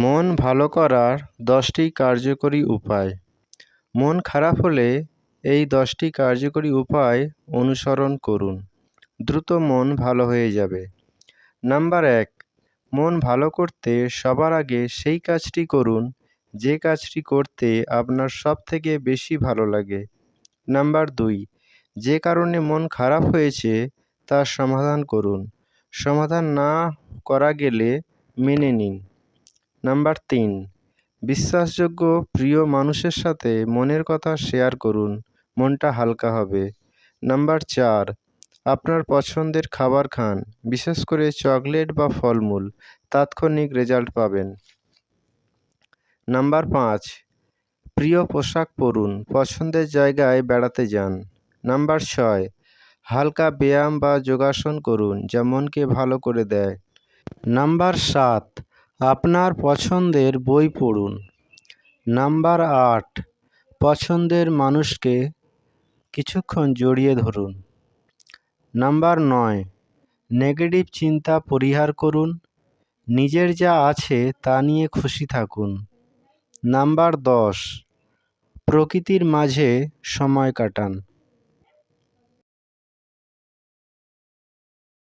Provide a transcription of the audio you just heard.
মন ভালো করার দশটি কার্যকরী উপায়। মন খারাপ হলে এই দশটি কার্যকরী উপায় অনুসরণ করুন। দ্রুত মন ভালো হয়ে যাবে। নাম্বার এক, মন ভালো করতে সবার আগে সেই কাজটি করুন, যে কাজটি করতে আপনার সব থেকে বেশি ভালো লাগে। নাম্বার দুই, যে কারণে মন খারাপ হয়েছে তার সমাধান করুন। সমাধান না করা গেলে মেনে নিন। নাম্বার তিন, বিশ্বাসযোগ্য প্রিয় মানুষের সাথে মনের কথা শেয়ার করুন, মনটা হালকা হবে। নাম্বার চার, আপনার পছন্দের খাবার খান, বিশেষ করে চকলেট বা ফলমূল, তাৎক্ষণিক রেজাল্ট পাবেন। নাম্বার পাঁচ, প্রিয় পোশাক পরুন, পছন্দের জায়গায় বেড়াতে যান। নাম্বার ছয়, হালকা ব্যায়াম বা যোগাসন করুন, যা মনকে ভালো করে দেয়। নাম্বার সাত আপনার পছন্দের বই পড়ুন। নাম্বার আট, পছন্দের মানুষকে কিছুক্ষণ জড়িয়ে ধরুন। নাম্বার নয়, নেগেটিভ চিন্তা পরিহার করুন। নিজের যা আছে তা নিয়ে খুশি থাকুন। নাম্বার দশ, প্রকৃতির মাঝে সময় কাটান।